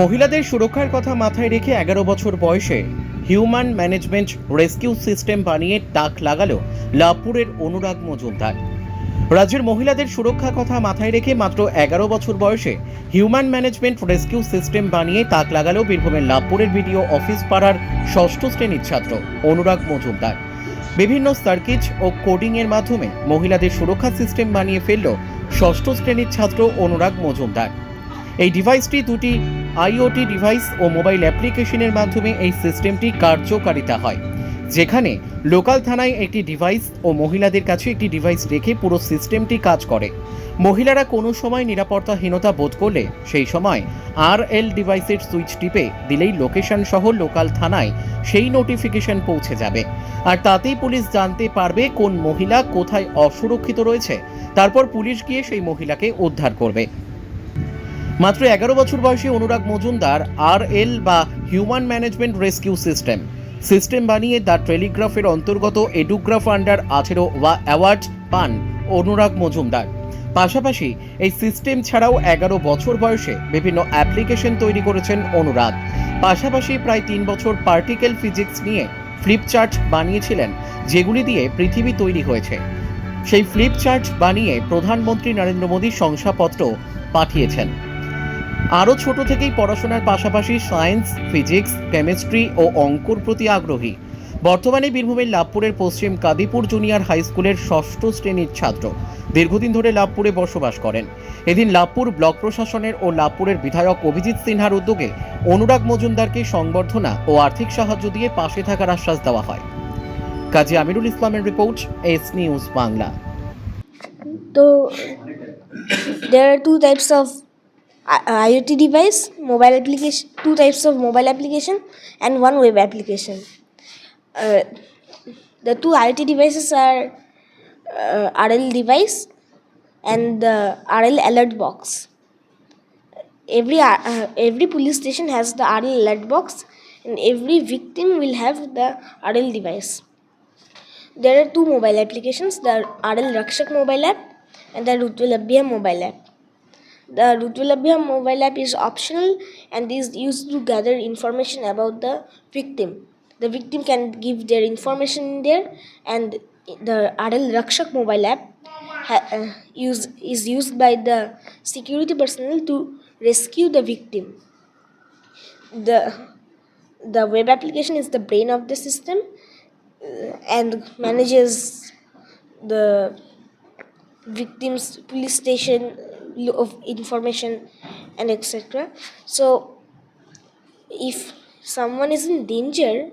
মহিলাদের সুরক্ষার কথা মাথায় রেখে এগারো বছর বয়সে হিউম্যান ম্যানেজমেন্ট রেস্কিউ সিস্টেম বানিয়ে টাক লাগালো লাভপুরের অনুরাগ মজুমদার। রাজ্যের মহিলাদের সুরক্ষার কথা মাথায় রেখে মাত্র এগারো বছর বয়সে হিউম্যান ম্যানেজমেন্ট রেস্কিউ সিস্টেম বানিয়ে তাক লাগালো বীরভূমের লাভপুরের বিডিও অফিস পাড়ার ষষ্ঠ শ্রেণির ছাত্র অনুরাগ মজুমদার। বিভিন্ন সার্কিট ও কোডিং এর মাধ্যমে মহিলাদের সুরক্ষা সিস্টেম বানিয়ে ফেলল ষষ্ঠ শ্রেণির ছাত্র অনুরাগ মজুমদার। এই ডিভাইসটি দুটি আইওটি ডিভাইস ও মোবাইল অ্যাপ্লিকেশনের মাধ্যমে এই সিস্টেমটি কার্যকারিতা হয়। যেখানে লোকাল থানায় একটি ডিভাইস ও মহিলাদের কাছে একটি ডিভাইস রেখে পুরো সিস্টেমটি কাজ করে। মহিলারা কোনো সময় নিরাপত্তাহীনতা বোধ করলে সেই সময় আর এল ডিভাইসের সুইচ টিপে দিলেই লোকেশন সহ লোকাল থানায় সেই নোটিফিকেশন পৌঁছে যাবে। আর তাতেই পুলিশ জানতে পারবে কোন মহিলা কোথায় অসুরক্ষিত রয়েছে। তারপর পুলিশ গিয়ে সেই মহিলাকে উদ্ধার করবে। মাত্র এগারো বছর বয়সী অনুরাগ মজুমদার আর এল বা human management rescue system system বানিয়ে দ্য টেলিগ্রাফের অন্তর্গত এডুগ্রাফ আন্ডার আঠেরো ওয়া অ্যাওয়ার্ড পান অনুরাগ মজুমদার। পাশাপাশি এই সিস্টেম ছাড়াও এগারো বছর বয়সে বিভিন্ন অ্যাপ্লিকেশন তৈরি করেছেন অনুরাগ। পাশাপাশি প্রায় তিন বছর পার্টিকেল ফিজিক্স নিয়ে ফ্লিপচার্ট বানিয়েছিলেন, যেগুলি দিয়ে পৃথিবী তৈরি হয়েছে। সেই ফ্লিপচার্ট বানিয়ে প্রধানমন্ত্রী নরেন্দ্র মোদী শংসাপত্র পাঠিয়েছেন। আরও ছোট থেকেই পড়াশোনার পাশাপাশি সায়েন্স, ফিজিক্স, কেমিস্ট্রি ও অঙ্কর প্রতি আগ্রহী। বর্তমানে বীরভূমের লাভপুরের পশ্চিম কাদিপুর জুনিয়র হাই স্কুলের ষষ্ঠ শ্রেণির ছাত্র। দীর্ঘদিন ধরে লাভপুরে বসবাস করেন। এদিন লাভপুর ব্লক প্রশাসনের ও লাভপুরের বিধায়ক অভিজিৎ সিনহার উদ্যোগে অনুরাগ মজুমদারকে সংবর্ধনা ও আর্থিক সাহায্য দিয়ে পাশে থাকার আশ্বাস দেওয়া হয়। কাজী আমিরুল ইসলামের report, S news Bangla. there are types of I- IoT device, mobile application, two types of mobile application, and one web application. Uh, the two IoT devices are uh, RL device and the RL alert box. Every uh, uh, every police station has the RL alert box, and every victim will have the RL device. There are two mobile applications the RL Rakshak mobile app and the Rutvilabhya mobile app. The Rutvilabhya mobile app is optional and is used to gather information about the victim. The victim can give their information in there, and the RL Rakshak mobile app ha- uh, use, is used by the security personnel to rescue the victim. The, the web application is the brain of the system uh, and manages the victim's police station of information and etc so if someone is in danger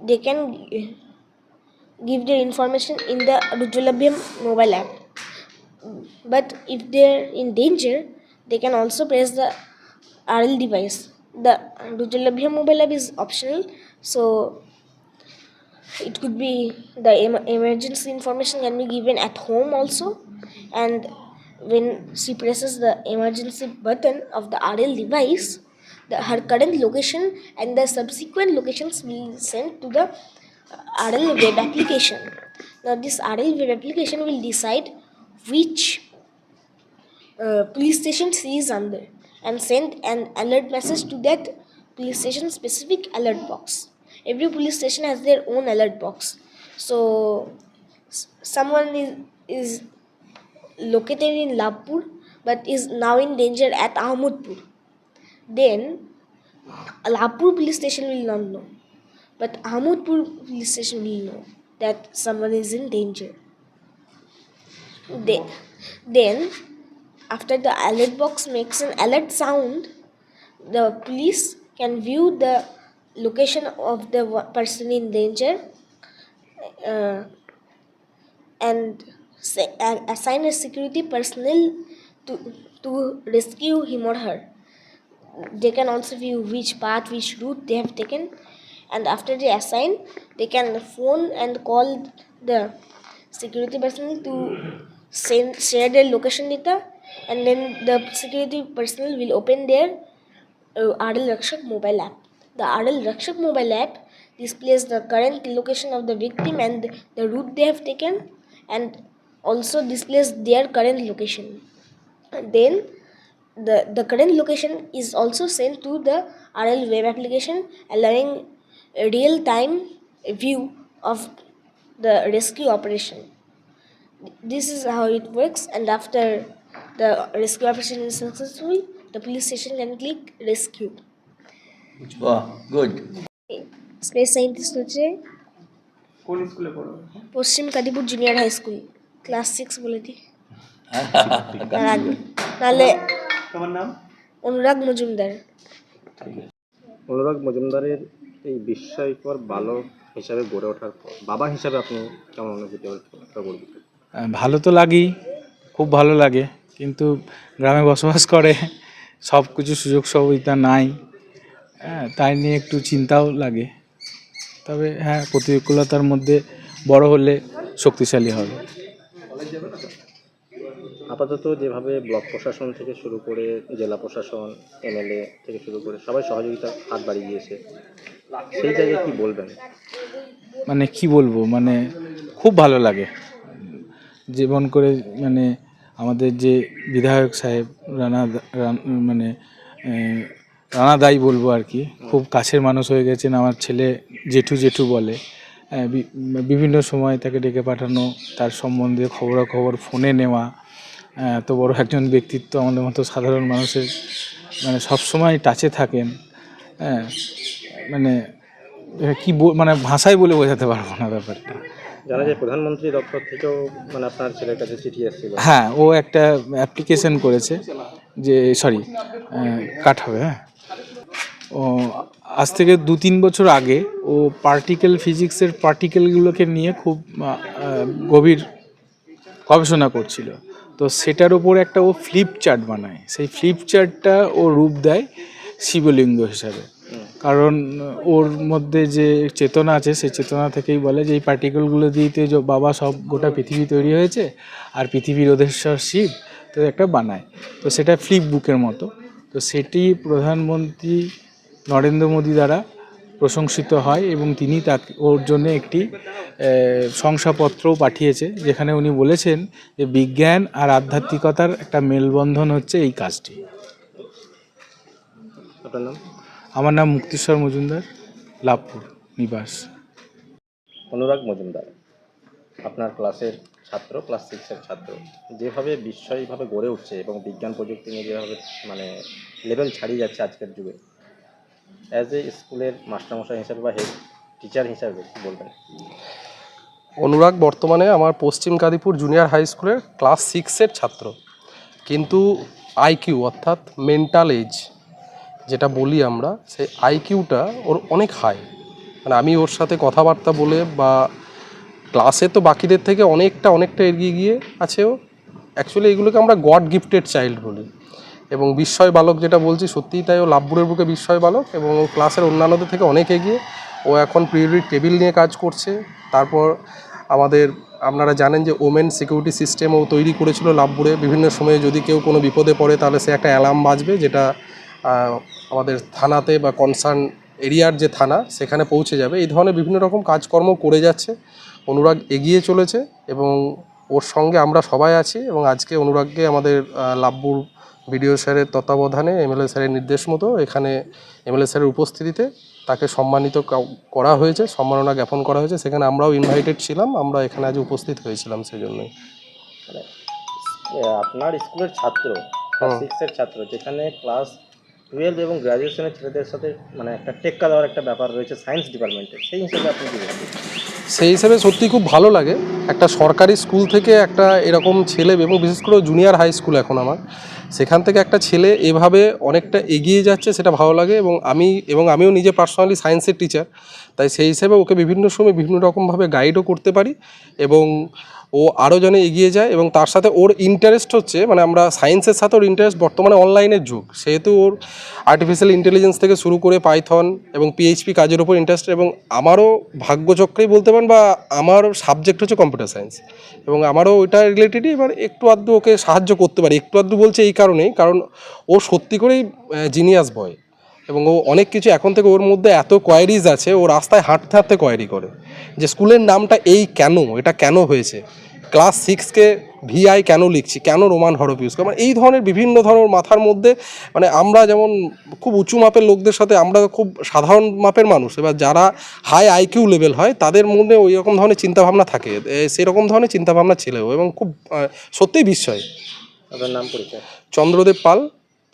they can give their information in the Rujulabhyam mobile app. But if they're in danger they can also press the RL device. The Rujulabhyam mobile app is optional so it could be the emergency information can be given at home also. And when she presses the emergency button of the rl device the, her current location and the subsequent locations will be sent to the uh, rl web application. Now this rl web application will decide which uh, police station she is under and send an alert message to that police station specific alert box. Every police station has their own alert box. So someone is, is located in Labpur but is now in danger at Ahmedpur. Then Labpur police station will not know but Ahmedpur police station will know that someone is in danger. Then, then after the alert box makes an alert sound the police can view the location of the person in danger uh, and say, a- assign a security personnel to, to rescue him or her they can also view which path which route they have taken and after they assign they can phone and call the security personnel to send share their location data and then the security personnel will open their uh, RL Rakshak mobile app. The RL Rakshak mobile app displays the current location of the victim and the route they have taken and also displays their current location. Then the, the current location is also sent to the RL web application, allowing real time view of the rescue operation. This is how it works, and after the rescue operation is successful, the police station can click rescue. বাহ good space scientist হচ্ছে কোন স্কুলে পড়ো Paschim Kadipur junior high school class six বলে দিই। নাহলে তোমার নাম? অনুরাগ মজুমদার। অনুরাগ মজুমদারের এই বিস্ময়কর বালক হিসাবে গড়ে ওঠার পর বাবা হিসাবে আপনি কেমন অনুভূতি ভালো তো লাগেই খুব ভালো লাগে। কিন্তু গ্রামে বসবাস করে সব কিছু সুযোগ সুবিধা নাই। হ্যাঁ তাই নিয়ে একটু চিন্তাও লাগে। তবে হ্যাঁ প্রতিকূলতার মধ্যে বড় হলে শক্তিশালী হবে। আপাতত যেভাবে ব্লক প্রশাসন থেকে শুরু করে জেলা প্রশাসন এমএলএ থেকে শুরু করে সবাই সহযোগিতা হাত বাড়িয়ে দিয়েছে সেই জায়গায় কি বলবেন? মানে কি বলব মানে খুব ভালো লাগে। যেমন করে মানে আমাদের যে বিধায়ক সাহেব রানা মানে রানা দাই বলব আর কি খুব কাছের মানুষ হয়ে গেছেন আমার ছেলে জেঠু জেঠু বলে। বিভিন্ন সময় তাকে ডেকে পাঠানো তার সম্বন্ধে খবরাখবর ফোনে নেওয়া এত বড় একজন ব্যক্তিত্ব আমাদের মতো সাধারণ মানুষের মানে সবসময় টাচে থাকেন হ্যাঁ মানে কি মানে ভাষায় বলে বোঝাতে পারব না ব্যাপারটা। জানা যায় প্রধানমন্ত্রী দপ্তর থেকেও মানে আপনার ছেলের কাছে চিঠি এসেছিল হ্যাঁ ও একটা অ্যাপ্লিকেশন করেছে যে সরি কাট হবে হ্যাঁ। ও আজ থেকে দু তিন বছর আগে ও পার্টিকেল ফিজিক্সের পার্টিকেলগুলোকে নিয়ে খুব গভীর গবেষণা করছিল। তো সেটার ওপর একটা ও ফ্লিপ চার্ট বানায়। সেই ফ্লিপ চার্টটা ও রূপ দেয় শিবলিঙ্গ হিসাবে। কারণ ওর মধ্যে যে চেতনা আছে, সেই চেতনা থেকেই বলে যে এই পার্টিকেলগুলো দিয়েতে যে বাবা সব গোটা পৃথিবী তৈরি হয়েছে, আর পৃথিবীর ওদেশ্বর শিব, তো একটা বানায়। তো সেটা ফ্লিপ বুকের মতো। তো সেটি প্রধানমন্ত্রী নরেন্দ্র মোদী দ্বারা প্রশংসিত হয় এবং তিনি তাকে ওর জন্য একটি শংসাপত্রও পাঠিয়েছে যেখানে উনি বলেছেন যে বিজ্ঞান আর আধ্যাত্মিকতার একটা মেলবন্ধন হচ্ছে এই কাজটি। আমার নাম মুক্তিশ্বর মজুমদার লাভপুর নিবাস। অনুরাগ মজুমদার আপনার ক্লাসের ছাত্র ক্লাস সিক্সের ছাত্র যেভাবে বিস্ময়ভাবে গড়ে উঠছে এবং বিজ্ঞান প্রযুক্তি নিয়ে যেভাবে মানে লেভেল ছাড়িয়ে যাচ্ছে আজকের যুগে অ্যাজ এ স্কুলের মাস্টারমশাই হিসাবে বা হেড টিচার হিসাবে বলবেন? অনুরাগ বর্তমানে আমার পশ্চিম কাদিপুর জুনিয়র হাই স্কুলের ক্লাস সিক্সের ছাত্র। কিন্তু আইকিউ অর্থাৎ মেন্টাল এজ যেটা বলি আমরা, সেই আইকিউটা ওর অনেক হাই মানে আমি ওর সাথে কথাবার্তা বলে বা ক্লাসে তো বাকিদের থেকে অনেকটা অনেকটা এগিয়ে গিয়ে আছে ও। অ্যাকচুয়ালি এগুলোকে আমরা গড গিফটেড চাইল্ড বলি। এবং বিস্ময় বালক যেটা বলছি, সত্যিই তাই ও লাভপুরের বুকে বিস্ময় বালক এবং ও ক্লাসের অন্যান্যদের থেকে অনেক এগিয়ে। ও এখন প্রিয়োরিটি টেবিল নিয়ে কাজ করছে। তারপর আমাদের, আপনারা জানেন যে ওমেন সিকিউরিটি সিস্টেমও তৈরি করেছিল লাভপুরে। বিভিন্ন সময়ে যদি কেউ কোনো বিপদে পড়ে, তাহলে সে একটা অ্যালার্ম বাজবে যেটা আমাদের থানাতে বা কনসার্ন এরিয়ার যে থানা, সেখানে পৌঁছে যাবে। এই ধরনের বিভিন্ন রকম কাজকর্ম করে যাচ্ছে। অনুরাগ এগিয়ে চলেছে এবং ওর সঙ্গে আমরা সবাই আছি এবং আজকে অনুরাগকে আমাদের আহ, লাভপুর বিডিও স্যারের তত্ত্বাবধানে এমএলএ স্যারের নির্দেশ মতো এখানে এমএলএ স্যারের উপস্থিতিতে তাকে সম্মানিত করা হয়েছে সম্মাননা জ্ঞাপন করা হয়েছে। সেখানে আমরাও ইনভাইটেড ছিলাম আমরা এখানে আজ উপস্থিত হয়েছিলাম সেজন্যই। মানে আহ, আপনার স্কুলের ছাত্র ক্লাস সিক্সের ছাত্র যেখানে ক্লাস টুয়েলভ এবং গ্র্যাজুয়েশনের ছেলেদের সাথে মানে একটা টেক্কা দেওয়ার একটা ব্যাপার রয়েছে সায়েন্স ডিপার্টমেন্টে, সেই হিসেবে আপনি কি সেই হিসেবে সত্যি খুব ভালো লাগে। একটা সরকারি স্কুল থেকে একটা এরকম ছেলে, এবং বিশেষ করে জুনিয়র হাই স্কুল এখন আমার, সেখান থেকে একটা ছেলে এভাবে অনেকটা এগিয়ে যাচ্ছে, সেটা ভালো লাগে, এবং আমি, এবং আমিও নিজে পার্সোনালি সায়েন্সের টিচার তাই সেই হিসেবে ওকে বিভিন্ন সময় বিভিন্ন রকমভাবে গাইডও করতে পারি, এবং ও আরও যেন এগিয়ে যায় এবং তার সাথে ওর ইন্টারেস্ট হচ্ছে মানে আমরা সায়েন্সের সাথে ওর ইন্টারেস্ট বর্তমানে অনলাইনের যুগ। সেহেতু ওর আর্টিফিশিয়াল ইন্টেলিজেন্স থেকে শুরু করে পাইথন এবং পিএইচপি কাজের উপর ইন্টারেস্ট এবং আমারও ভাগ্যচক্রেই বলতে পারেন বা আমার সাবজেক্ট হচ্ছে কম্পিউটার সায়েন্স এবং আমারও ওইটা রিলেটেডই এবার একটু আধটু ওকে সাহায্য করতে পারি। একটু আধটু বলছে এই কারণেই, কারণ ও সত্যি করেই জিনিয়াস বয় এবং ও অনেক কিছু এখন থেকে ওর মধ্যে এত কোয়ারিজ আছে ও রাস্তায় হাঁটতে হাঁটতে কোয়ারি করে যে স্কুলের নামটা এই কেন এটা কেন হয়েছে? ক্লাস সিক্সকে ভিআই কেন লিখছি কেন রোমান হরফ ইউজ করি? মানে এই ধরনের বিভিন্ন ধরনের মাথার মধ্যে মানে আমরা যেমন খুব উঁচু মাপের লোকদের সাথে আমরা খুব সাধারণ মাপের মানুষ এবার যারা হাই আইকিউ লেভেল হয় তাদের মধ্যে ওই রকম ধরনের চিন্তাভাবনা থাকে। সেরকম ধরনের চিন্তাভাবনা ছিল এবং খুব সত্যিই বিস্ময়। আপনার নাম পরিচয়? চন্দ্রদেব পাল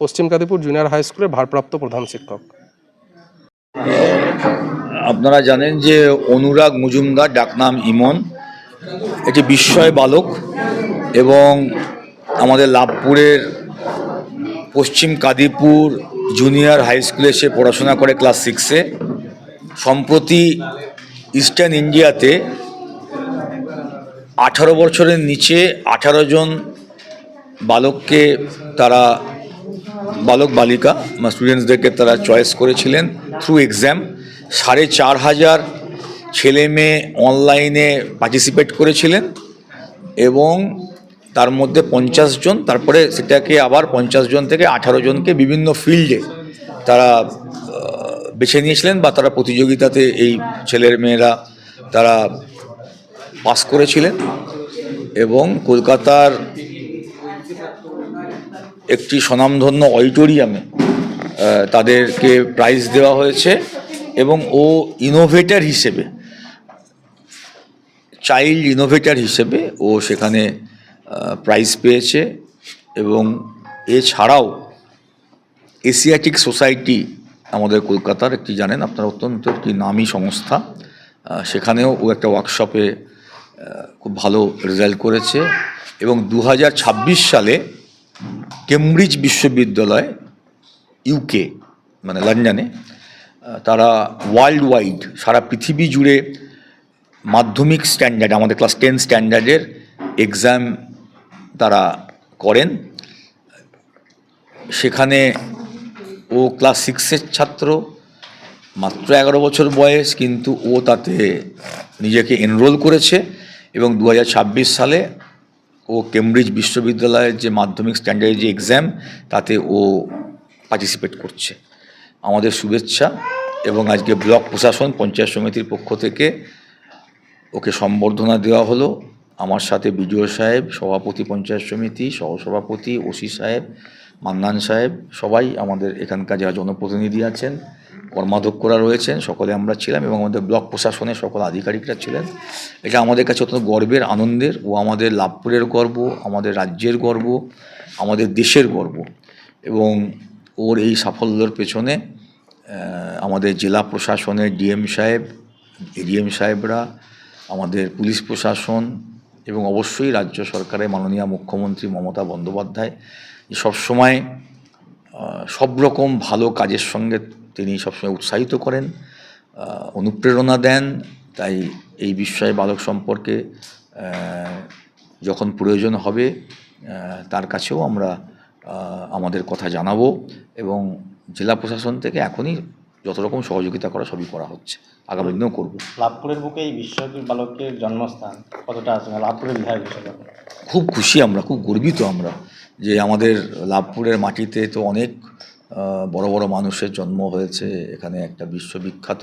পশ্চিম কাদিপুর জুনিয়র হাই স্কুলের ভারপ্রাপ্ত প্রধান শিক্ষক। আপনারা জানেন যে অনুরাগ মজুমদার ডাকনাম ইমন, একটি বিস্ময় বালক এবং আমাদের লাভপুরের পশ্চিম কাদিপুর জুনিয়র হাই স্কুলে সে পড়াশোনা করে ক্লাস সিক্সে সম্প্রতি ইস্টার্ন ইন্ডিয়াতে আঠারো বছরের নিচে আঠারো জন বালককে তারা বালক বালিকা বা স্টুডেন্টসদেরকে তারা চয়েস করেছিলেন থ্রু এক্সাম সাড়ে চার হাজার ছেলে মেয়ে অনলাইনে পার্টিসিপেট করেছিলেন এবং তার মধ্যে পঞ্চাশ জন, তারপরে সেটাকে আবার পঞ্চাশ জন থেকে আঠারো জনকে বিভিন্ন ফিল্ডে তারা বেছে নিয়েছিলেন বা তারা প্রতিযোগিতাতে এই ছেলের মেয়েরা তারা পাস করেছিলেন। এবং কলকাতার একটি স্বনামধন্য অডিটোরিয়ামে তাদেরকে প্রাইজ দেওয়া হয়েছে এবং ও ইনোভেটর হিসেবে চাইল্ড ইনোভেটর হিসেবে ও সেখানে প্রাইজ পেয়েছে এবং এছাড়াও এশিয়াটিক সোসাইটি আমাদের কলকাতার একটি জানেন, আপনার অত্যন্ত একটি নামী সংস্থা সেখানেও ও একটা ওয়ার্কশপে খুব ভালো রেজাল্ট করেছে এবং দু হাজার ছাব্বিশ সালে কেমব্রিজ বিশ্ববিদ্যালয় ইউকে মানে লন্ডনে তারা ওয়ার্ল্ড ওয়াইড সারা পৃথিবী জুড়ে মাধ্যমিক স্ট্যান্ডার্ড আমাদের ক্লাস টেন স্ট্যান্ডার্ডের এক্সাম তারা করেন। সেখানে ও ক্লাস সিক্সের ছাত্র, মাত্র এগারো বছর বয়স, কিন্তু ও তাতে নিজেকে এনরোল করেছে এবং দু হাজার ছাব্বিশ সালে ও কেমব্রিজ বিশ্ববিদ্যালয়ের যে মাধ্যমিক স্ট্যান্ডার্ডের যে এক্সাম, তাতে ও পার্টিসিপেট করছে। আমাদের শুভেচ্ছা এবং আজকে ব্লক প্রশাসন, পঞ্চায়েত সমিতির পক্ষ থেকে ওকে সম্বর্ধনা দেওয়া হলো। আমার সাথে বিডিও সাহেব, সভাপতি পঞ্চায়েত সমিতি, সহসভাপতি ওসি সাহেব, মান্নান সাহেব, সবাই আমাদের এখানকার যারা জনপ্রতিনিধি আছেন কর্মাধ্যক্ষরা রয়েছেন, সকলে আমরা ছিলাম এবং আমাদের ব্লক প্রশাসনের সকল আধিকারিকরা ছিলেন। এটা আমাদের কাছে অত্যন্ত গর্বের, আনন্দের ও আমাদের লাভপুরের গর্ব, আমাদের রাজ্যের গর্ব, আমাদের দেশের গর্ব এবং ওর এই সাফল্যের পেছনে আমাদের জেলা প্রশাসনের ডিএম সাহেব, এডিএম সাহেবরা, আমাদের পুলিশ প্রশাসন এবং অবশ্যই রাজ্য সরকারের মাননীয় মুখ্যমন্ত্রী মমতা বন্দ্যোপাধ্যায় সবসময় সব রকম ভালো কাজের সঙ্গে তিনি সবসময় উৎসাহিত করেন অনুপ্রেরণা দেন। তাই এই বিষয়ে বালক সম্পর্কে যখন প্রয়োজন হবে তার কাছেও আমরা আমাদের কথা জানাব এবং জেলা প্রশাসন থেকে এখনই যত রকম সহযোগিতা করা সবই করা হচ্ছে। আগামী দিনেও করব। লাভপুরের বুকে এই বিশ্বকী বালকের জন্মস্থান কতটা আছে? লাভপুরের বিধায়ক হিসেবে খুব খুশি আমরা খুব গর্বিত আমরা যে আমাদের লাভপুরের মাটিতে তো অনেক বড় বড় মানুষের জন্ম হয়েছে। এখানে একটা বিশ্ববিখ্যাত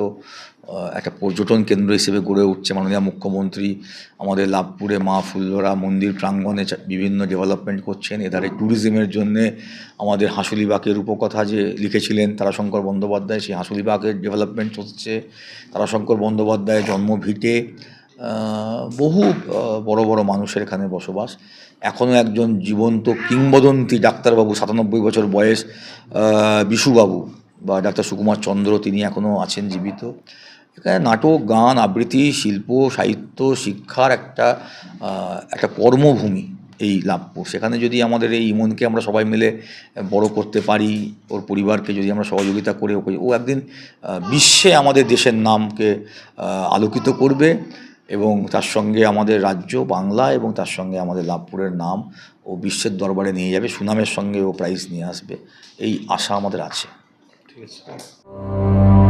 একটা পর্যটন কেন্দ্র হিসেবে গড়ে উঠছে মাননীয় মুখ্যমন্ত্রী। আমাদের লাভপুরে মা ফুল্লরা মন্দির প্রাঙ্গণে বিভিন্ন ডেভেলপমেন্ট করছেন। এধারে ট্যুরিজমের জন্যে আমাদের হাঁসুলিবাগের রূপকথা যে লিখেছিলেন তারাশঙ্কর বন্দ্যোপাধ্যায় সেই হাঁসুলিবাগের ডেভেলপমেন্ট হচ্ছে তারাশঙ্কর বন্দ্যোপাধ্যায়ের জন্মভিটে আহ, বহু বড় বড় মানুষের এখানে বসবাস। এখনও একজন জীবন্ত কিংবদন্তি ডাক্তারবাবু, সাতানব্বই বছর বয়স বিশুবাবু বা ডাক্তার সুকুমার চন্দ্র তিনি এখনও আছেন জীবিত। এখানে নাটক, গান, আবৃত্তি, শিল্প, সাহিত্য, শিক্ষার একটা একটা কর্মভূমি এই লাভপুর। সেখানে যদি আমাদের এই ইমনকে আমরা সবাই মিলে বড় করতে পারি, ওর পরিবারকে যদি আমরা সহযোগিতা করে, ও একদিন বিশ্বে আমাদের দেশের নামকে আলোকিত করবে। এবং তার সঙ্গে আমাদের রাজ্য বাংলা এবং তার সঙ্গে আমাদের লাভপুরের নাম ও বিশ্বের দরবারে নিয়ে যাবে। সুনামের সঙ্গে ও প্রাইজ নিয়ে আসবে। এই আশা আমাদের আছে। ঠিক আছে।